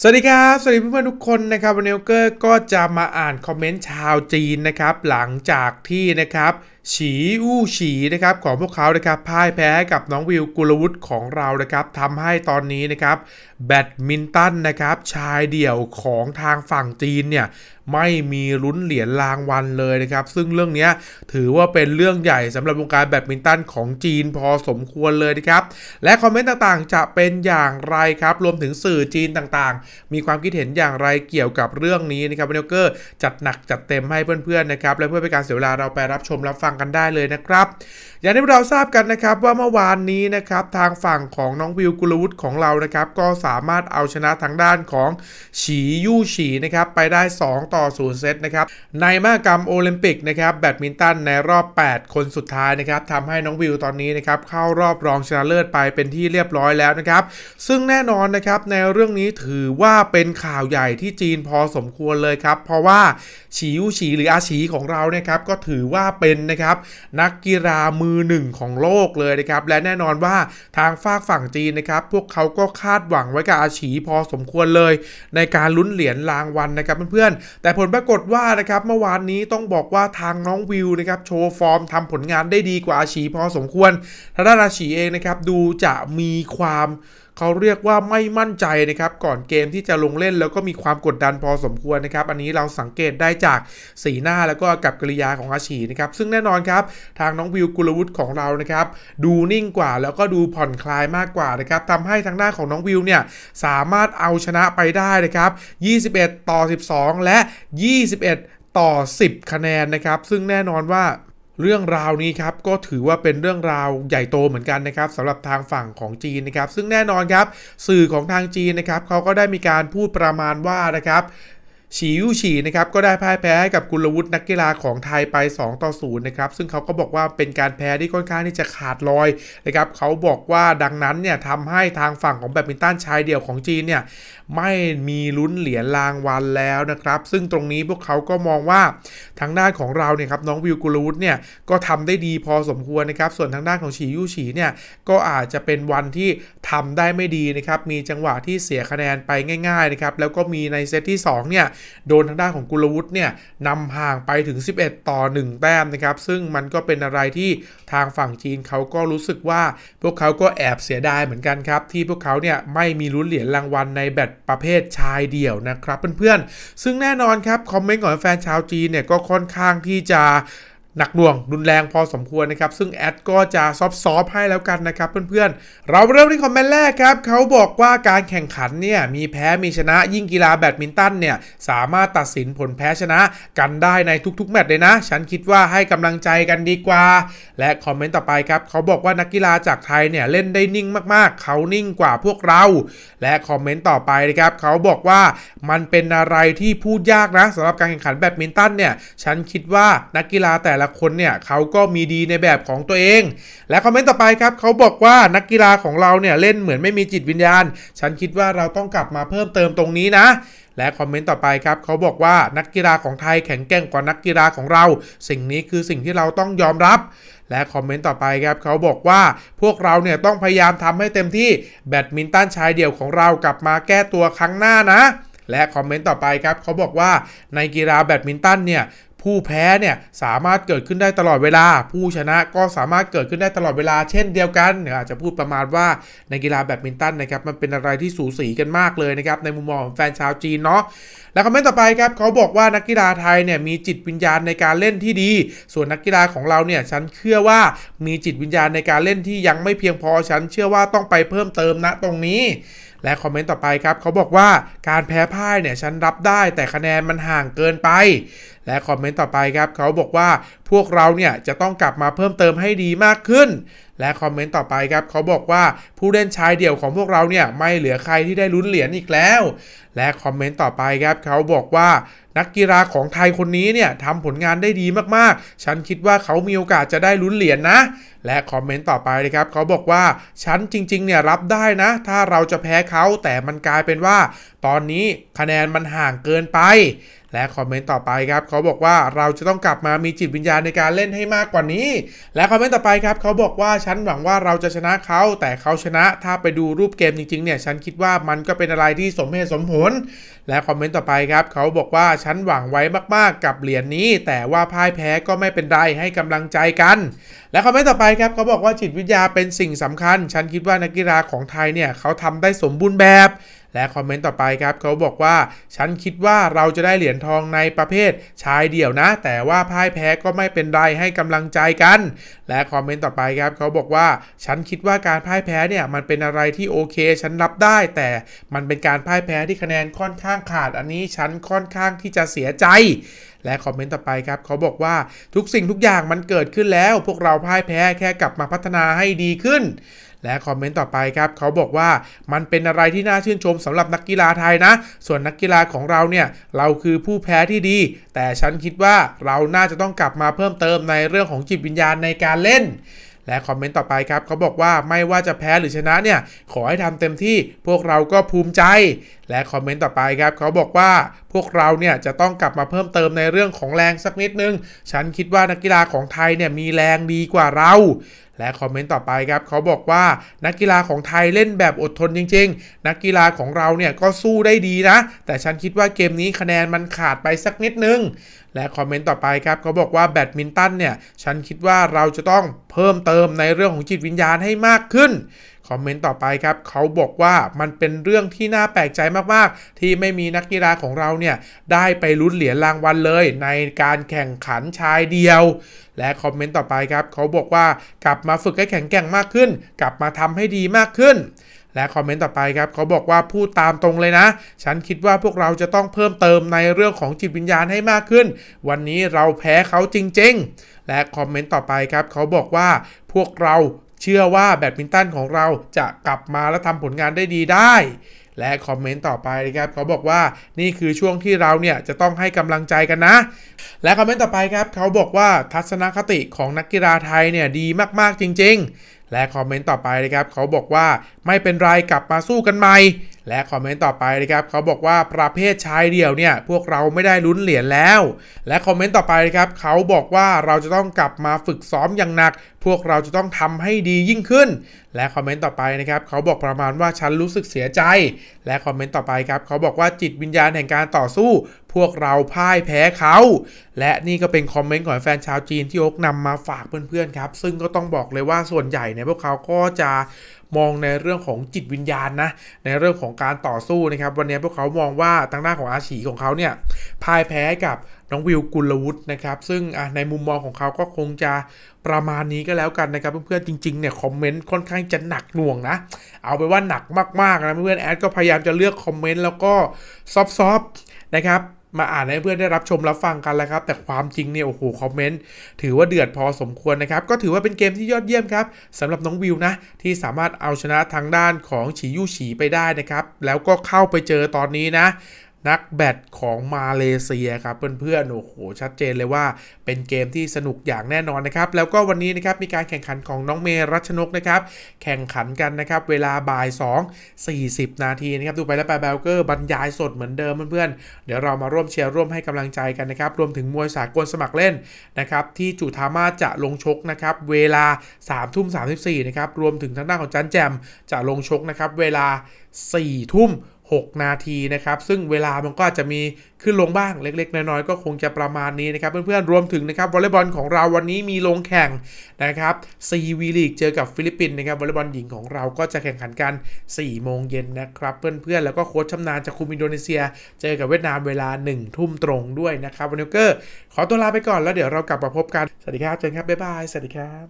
สวัสดีครับ สวัสดีเพื่อนๆทุกคนนะครับวันนี้เกอร์ก็จะมาอ่านคอมเมนต์ชาวจีนนะครับ หลังจากที่นะครับ ฉีอู้ฉีนะครับของพวกเขานะครับพ่ายแพ้กับน้องวิวกุลวุฒิของเรานะครับทำให้ตอนนี้นะครับแบดมินตันนะครับชายเดี่ยวของทางฝั่งจีนเนี่ยไม่มีลุ้นเหรียญรางวัลเลยนะครับ ซึ่งเรื่องนี้ถือว่าเป็นเรื่องใหญ่สำหรับวงการแบดมินตันของจีนพอสมควรเลยนะครับ และคอมเมนต์ต่างๆ จะเป็นอย่างไรครับ รวมถึงสื่อจีนต่างๆ มีความคิดเห็นอย่างไรเกี่ยวกับเรื่องนี้นะครับวันเกอร์จัดหนักจัดเต็มให้เพื่อนๆนะครับและเพื่อเป็นการเสียเวลาเราไปรับชมรับฟังกันได้เลยนะครับอย่างที่เราทราบกันนะครับว่าเมื่อวานนี้นะครับทางฝั่งของน้องวิวกุลวุฒิของเรานะครับก็สามารถเอาชนะทางด้านของฉียู่ฉีนะครับไปได้ 2 ต่อ 0 เซตนะครับในมหกรรมโอลิมปิกนะครับแบดมินตันในรอบ 8 คนสุดท้ายนะครับทำให้น้องวิวตอนนี้นะครับเข้ารอบรองชนะเลิศไปเป็นที่เรียบร้อยแล้วนะครับซึ่งแน่นอนนะครับในเรื่องนี้ถือว่าเป็นข่าวใหญ่ที่จีนพอสมควรเลยครับเพราะว่าฉียู่ฉีหรืออาฉีของเราเนี่ยครับก็ถือว่าเป็นนะครับนักกีฬามือหนึ่งของโลกเลยนะครับ และแน่นอนว่าทางฝากฝั่งจีนนะครับ พวกเขาก็คาดหวังไว้กับอาฉีพอสมควรเลย ในการลุ้นเหรียญรางวัลนะครับเพื่อนๆ แต่ผลปรากฏว่านะครับเมื่อวานนี้ต้องบอกว่าทางน้องวิวนะครับโชว์ฟอร์มทำผลงานได้ดีกว่าอาฉีพอสมควรทางด้านอาฉีเองนะครับดูจะมีความ เขาเรียกว่าไม่มั่นใจนะครับก่อนเกมที่จะลงเล่นแล้วก็มีความกดดันพอสมควรนะครับ อันนี้เราสังเกตได้จากสีหน้าแล้วก็กับกริยาของอาชีนะครับ ซึ่งแน่นอนครับ ทางน้องวิวกุลวุฒิของเรานะครับ ดูนิ่งกว่าแล้วก็ดูผ่อนคลายมากกว่านะครับทำให้ทางด้าของน้องวิวเนี่ยสามารถเอาชนะไปได้นะครับ 21 ต่อ 12 และ 21 ต่อ 10 คะแนนนะครับ ซึ่งแน่นอนว่า เรื่องราวนี้ครับก็ถือว่าเป็นเรื่องราวใหญ่โตเหมือนกันนะครับสำหรับทางฝั่งของจีนนะครับ ซึ่งแน่นอนครับ สื่อของทางจีนนะครับเขาก็ได้มีการพูดประมาณว่านะครับ ฉียู่ฉีนะครับก็ได้พ่ายแพ้ให้กับกุลวุฒินักกีฬาของไทยไป 2 ต่อ0นะครับซึ่งเขาก็บอกว่าเป็นการแพ้ที่ค่อนข้างที่จะขาดลอยนะครับเขาบอกว่าดังนั้นเนี่ยทำให้ทางฝั่งของแบดมินตันชายเดี่ยวของจีนเนี่ยไม่มีลุ้นเหรียญรางวัลแล้วนะครับ ซึ่งตรงนี้พวกเขาก็มองว่าทางด้านของเราเนี่ยครับน้องวิวกุลวุฒิเนี่ยก็ทำได้ดีพอสมควรนะครับ ส่วนทางด้านของฉียู่ฉีเนี่ยก็อาจจะเป็นวันที่ทำได้ไม่ดีนะครับมีจังหวะที่เสียคะแนนไปง่ายๆนะครับแล้วก็มีในเซตที่2เนี่ยโดนทางด้านของกุลวุฒิเนี่ยนำห่างไปถึง 11 ต่อ 1 แต้มนะครับ ซึ่งมันก็เป็นอะไรที่ทางฝั่งจีนเขาก็รู้สึกว่า พวกเขาก็แอบเสียดายเหมือนกันครับ ที่พวกเขาเนี่ยไม่มีลุ้นเหรียญรางวัลในแบตประเภทชายเดี่ยวนะครับเพื่อนๆ ซึ่งแน่นอนครับ คอมเมนต์ของแฟนชาวจีนเนี่ยก็ค่อนข้างที่จะ หนักหน่วงรุนแรงพอสมควรนะครับ ซึ่งแอดก็จะซอฟซอฟให้แล้วกันนะครับเพื่อนๆ เราเริ่มที่คอมเมนต์แรกครับเขาบอกว่าการแข่งขันเนี่ยมีแพ้มีชนะยิ่งกีฬาแบดมินตันเนี่ยสามารถตัดสินผลแพ้ชนะกันได้ในทุกๆ แมตช์เลยนะ ฉันคิดว่าให้กำลังใจกันดีกว่า และคอมเมนต์ต่อไปครับเขาบอกว่านักกีฬาจากไทยเนี่ยเล่นได้นิ่งมากๆ เขานิ่งกว่าพวกเรา และคอมเมนต์ต่อไปนะครับเขาบอกว่ามันเป็นอะไรที่พูดยากนะสำหรับการแข่งขันแบดมินตันเนี่ยฉันคิดว่านักกีฬาแต่ละละคนเนี่ยเขาก็มีดีในแบบของตัวเอง และคอมเมนต์ต่อไปครับเขาบอกว่านักกีฬาของเราเนี่ยเล่นเหมือนไม่มีจิตวิญญาณ ฉันคิดว่าเราต้องกลับมาเพิ่มเติมตรงนี้นะและคอมเมนต์ต่อไปครับเขาบอกว่านักกีฬาของไทยแข็งแกร่งกว่านักกีฬาของเรา สิ่งนี้คือสิ่งที่เราต้องยอมรับ และคอมเมนต์ต่อไปครับเขาบอกว่าพวกเราเนี่ยต้องพยายามทำให้เต็มที่แบดมินตันชายเดี่ยวของเรากลับมาแก้ตัวครั้งหน้านะ และคอมเมนต์ต่อไปครับเขาบอกว่าในกีฬาแบดมินตันเนี่ย ผู้แพ้เนี่ยสามารถเกิดขึ้นได้ตลอดเวลา ผู้ชนะก็สามารถเกิดขึ้นได้ตลอดเวลา เช่นเดียวกันอาจจะพูดประมาณว่าในกีฬาแบดมินตันนะครับมันเป็นอะไรที่สูสีกันมากเลยนะครับในมุมมองของแฟนชาวจีนเนาะและคอมเมนต์ต่อไปครับเขาบอกว่านักกีฬาไทยเนี่ยมีจิตวิญญาณในการเล่นที่ดี ส่วนนักกีฬาของเราเนี่ยฉันเชื่อว่ามีจิตวิญญาณในการเล่นที่ยังไม่เพียงพอฉันเชื่อว่าต้องไปเพิ่มเติมณตรงนี้และคอมเมนต์ต่อไปครับเขาบอกว่าการแพ้พ่ายเนี่ยฉันรับได้แต่คะแนนมันห่างเกินไป และคอมเมนต์ต่อไปครับเขาบอกว่าพวกเราเนี่ยจะต้องกลับมาเพิ่มเติมให้ดีมากขึ้น และคอมเมนต์ต่อไปครับเขาบอกว่าผู้เล่นชายเดี่ยวของพวกเราเนี่ยไม่เหลือใครที่ได้ลุ้นเหรียญอีกแล้ว และคอมเมนต์ต่อไปครับเขาบอกว่านักกีฬาของไทยคนนี้เนี่ยทำผลงานได้ดีมากๆ ฉันคิดว่าเขามีโอกาสจะได้ลุ้นเหรียญนะและคอมเมนต์ต่อไปนะครับเขาบอกว่าฉันจริงๆเนี่ยรับได้นะ ถ้าเราจะแพ้เขาแต่มันกลายเป็นว่า ตอนนี้คะแนนมันห่างเกินไป และคอมเมนต์ต่อไปครับเขาบอกว่าเราจะต้องกลับมามีจิตวิญญาณในการเล่นให้มากกว่านี้ และคอมเมนต์ต่อไปครับเขาบอกว่าฉันหวังว่าเราจะชนะเขาแต่เขาชนะถ้าไปดูรูปเกมจริงๆเนี่ยฉันคิดว่ามันก็เป็นอะไรที่สมเหตุสมผล และคอมเมนต์ต่อไปครับเขาบอกว่าฉันหวังไว้มากๆกับเหรียญนี้ แต่ว่าพ่ายแพ้ก็ไม่เป็นไรให้กำลังใจกัน และคอมเมนต์ต่อไปครับเขาบอกว่าจิตวิทยาเป็นสิ่งสำคัญ ฉันคิดว่านักกีฬาของไทยเนี่ยเขาทำได้สมบูรณ์แบบ และคอมเมนต์ต่อไปครับเขาบอกว่า ฉันคิดว่าเราจะได้เหรียญทองในประเภทชายเดี่ยวนะ แต่ว่าพ่ายแพ้ก็ไม่เป็นไรให้กำลังใจกัน และคอมเมนต์ต่อไปครับเขาบอกว่า ฉันคิดว่าการพ่ายแพ้เนี่ยมันเป็นอะไรที่โอเค ฉันรับได้ แต่มันเป็นการพ่ายแพ้ที่คะแนนค่อนข้างขาด อันนี้ฉันค่อนข้างที่จะเสียใจ และคอมเมนต์ต่อไปครับเขาบอกว่าทุกสิ่งทุกอย่างมันเกิดขึ้นแล้ว พวกเราพ่ายแพ้แค่กลับมาพัฒนาให้ดีขึ้น และคอมเมนต์ต่อไปครับเขาบอกว่ามันเป็นอะไรที่น่าชื่นชมสำหรับนักกีฬาไทยนะ ส่วนนักกีฬาของเราเนี่ยเราคือผู้แพ้ที่ดี แต่ฉันคิดว่าเราน่าจะต้องกลับมาเพิ่มเติมในเรื่องของจิตวิญญาณในการเล่น และคอมเมนต์ต่อไปครับเขาบอกว่าไม่ว่าจะแพ้หรือชนะเนี่ยขอให้ทำเต็มที่พวกเราก็ภูมิใจ และคอมเมนต์ต่อไปครับเขาบอกว่าพวกเราเนี่ยจะต้องกลับมาเพิ่มเติมในเรื่องของแรงสักนิดนึง ฉันคิดว่านักกีฬาของไทยเนี่ยมีแรงดีกว่าเรา และคอมเมนต์ต่อไปครับเขาบอกว่านักกีฬาของไทยเล่นแบบอดทนจริง ๆ นักกีฬาของเราเนี่ยก็สู้ได้ดีนะ แต่ฉันคิดว่าเกมนี้คะแนนมันขาดไปสักนิดนึง และคอมเมนต์ต่อไปครับเขาบอกว่าแบดมินตันเนี่ยฉันคิดว่าเราจะต้องเพิ่มเติมในเรื่องของจิตวิญญาณให้มากขึ้น คอมเมนต์ต่อไปครับเขาบอกว่ามันเป็นเรื่องที่น่าแปลกใจมากๆ ที่ไม่มีนักกีฬาของเราเนี่ย ได้ไปลุ้นเหรียญรางวัลเลย ในการแข่งขันชายเดียว และคอมเมนต์ต่อไปครับเขาบอกว่ากลับมาฝึกให้แข็งแกร่งมากขึ้น กลับมาทำให้ดีมากขึ้นและคอมเมนต์ต่อไปครับเขาบอกว่าพูดตามตรงเลยนะ ฉันคิดว่าพวกเราจะต้องเพิ่มเติมในเรื่องของจิตวิญญาณให้มากขึ้น วันนี้เราแพ้เขาจริง ๆ และคอมเมนต์ต่อไปครับเขาบอกว่าพวกเรา เชื่อว่าแบดมินตันของเราจะกลับมาและทำผลงานได้ดีได้ และคอมเมนต์ต่อไปนะครับเขาบอกว่านี่คือช่วงที่เราเนี่ยจะต้องให้กำลังใจกันนะ และคอมเมนต์ต่อไปครับเขาบอกว่าทัศนคติของนักกีฬาไทยเนี่ยดีมากๆจริง ๆและคอมเมนต์ต่อไปนะครับเขาบอกว่าไม่เป็นไรกลับมาสู้กันใหม่ และคอมเมนต์ต่อไปนะครับเขาบอกว่าประเภทชายเดี่ยวเนี่ยพวกเราไม่ได้ลุ้นเหรียญแล้ว และคอมเมนต์ต่อไปนะครับเขาบอกว่าเราจะต้องกลับมาฝึกซ้อมอย่างหนัก พวกเราจะต้องทำให้ดียิ่งขึ้น และคอมเมนต์ต่อไปนะครับเขาบอกประมาณว่าฉันรู้สึกเสียใจ และคอมเมนต์ต่อไปครับเขาบอกว่าจิตวิญญาณแห่งการต่อสู้ พวกเราพ่ายแพ้เขา และนี่ก็เป็นคอมเมนต์ของแฟนชาวจีนที่อกนำมาฝากเพื่อนๆครับ ซึ่งก็ต้องบอกเลยว่าส่วนใหญ่เนี่ยพวกเขาก็จะมองในเรื่องของจิตวิญญาณนะ ในเรื่องของการต่อสู้นะครับ วันนี้พวกเขามองว่าทางด้านของอาชีของเขาเนี่ยพ่ายแพ้กับน้องวิวกุลวุฒินะครับ ซึ่งในมุมมองของเขาก็คงจะประมาณนี้ก็แล้วกันนะครับ เพื่อนๆจริงๆเนี่ยคอมเมนต์ค่อนข้างจะหนักหน่วงนะ เอาไปว่าหนักมากๆนะเพื่อนๆแอดก็พยายามจะเลือกคอมเมนต์แล้วก็ซอฟๆนะครับ มาอ่านให้เพื่อนได้รับชมรับฟังกันแล้วครับ แต่ความจริงเนี่ยโอ้โหคอมเมนต์ถือว่าเดือดพอสมควรนะครับ ก็ถือว่าเป็นเกมที่ยอดเยี่ยมครับสำหรับน้องวิวนะ ที่สามารถเอาชนะทางด้านของฉียู่ฉีไปได้นะครับ แล้วก็เข้าไปเจอตอนนี้นะ นักแบดของมาเลเซียครับเพื่อนๆโอ้โหชัดเจนเลยว่าเป็นเกมที่สนุกอย่างแน่นอนนะครับ แล้วก็วันนี้นะครับมีการแข่งขันของน้องเมรัชนกนะครับ แข่งขันกันนะครับ เวลาบ่าย 2 40 นาทีนะครับ ดูไปแล้วไปแบลเกอร์บรรยายสดเหมือนเดิมเพื่อนๆ เดี๋ยวเรามาร่วมเชียร์ร่วมให้กำลังใจกันนะครับ รวมถึงมวยสากลสมัครเล่นนะครับ ที่จุธามาจะลงชกนะครับ เวลา3ทุ่ม34นะครับรวมถึงทางด้านของจันแจมจะลงชกนะครับเวลา4ทุ่ม 6 นาทีนะครับ ซึ่งเวลามันก็จะมีขึ้นลงบ้างเล็ก ๆ น้อยๆก็คงจะประมาณนี้นะครับ เพื่อนๆ รวมถึงนะครับวอลเลย์บอลของเราวันนี้มีลงแข่งนะครับซีวีลีกเจอกับฟิลิปปินส์นะครับวอลเลย์บอลหญิงของเราก็จะแข่งขันกัน 4 โมงเย็นนะครับ เพื่อนๆ แล้วก็โค้ชชำนาญจากคุมอินโดนีเซีย เจอกับเวียดนามเวลา 1 ทุ่มตรงด้วยนะครับวันนี้ก็ขอตัวลาไปก่อนแล้วเดี๋ยวเรากลับมาพบกันสวัสดีครับเจนครับบ๊ายบายสวัสดีครับ